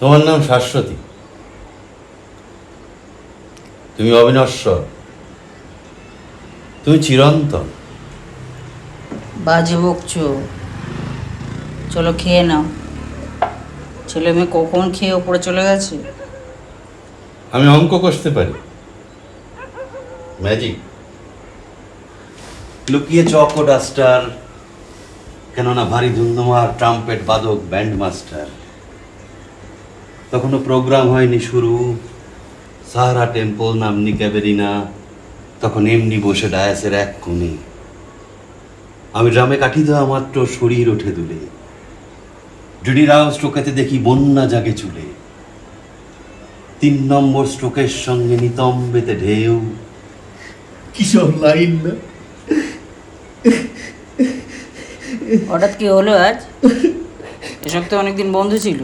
তোমার নাম শাশ্বতী। তুমি অবিনশ্বর। তুমি চিরন্তন। বাজে বকছো চলো খেয়ে নাও। ছেলে মেয়ে কখন খেয়ে ওপরে চলে গেছে? আমি অঙ্ক কষতে পারি। ম্যাজিক। লুকিয়ে চক ডাস্টার কেননা ভারী ধুন্ধুমার ট্রাম্পেট বাদক ব্যান্ড মাস্টার তখনও প্রোগ্রাম হয়নি শুরু। সাহারা টেম্পল নামনি ক্যাবেরিনা তখন এমনি বসে ডায়াসের এক কোণে। আমি ড্রামে কাঠি দেওয়া মাত্র শরীর ওঠে দুলে। জুডি রাও স্ট্রোকেতে দেখি বন্যা জাগে চুলে। তিন নম্বর স্ট্রোকের সঙ্গে নিতম্বেতে ঢেউ। কিসব লাইন না? হঠাৎ কি হলো আজ? এসব তো অনেকদিন বন্ধ ছিল।